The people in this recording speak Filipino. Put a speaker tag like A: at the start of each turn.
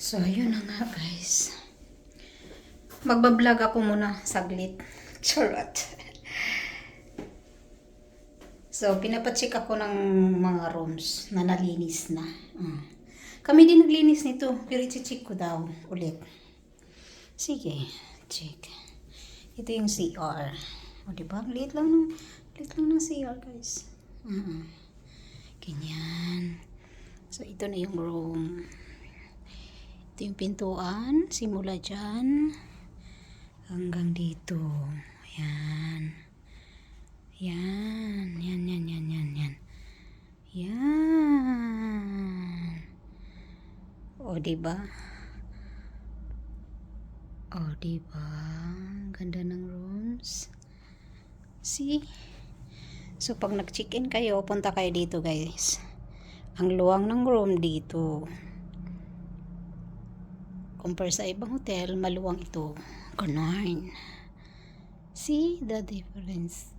A: So, ayun na nga guys. Magbablog ako muna saglit. Charot. so, pinapacheck ako ng mga rooms na nalinis na. Mm. Kami din naglinis nito, pero i-check ko daw ulit. Sige, check. Ito yung CR. O, diba? Liit lang ng, liit lang ng CR, guys. Mm Ganyan. So, ito na yung room. Ito yung pintuan. Simula dyan. Hanggang dito. Yan. Yan. Yan, yan, yan, yan, yan. Yan. O, diba? O, diba? Ganda ng rooms. See? So, pag nag-check-in kayo, punta kayo dito, guys. Ang luwang ng room dito. Compare sa ibang hotel, maluwang ito. Ganon. See the difference?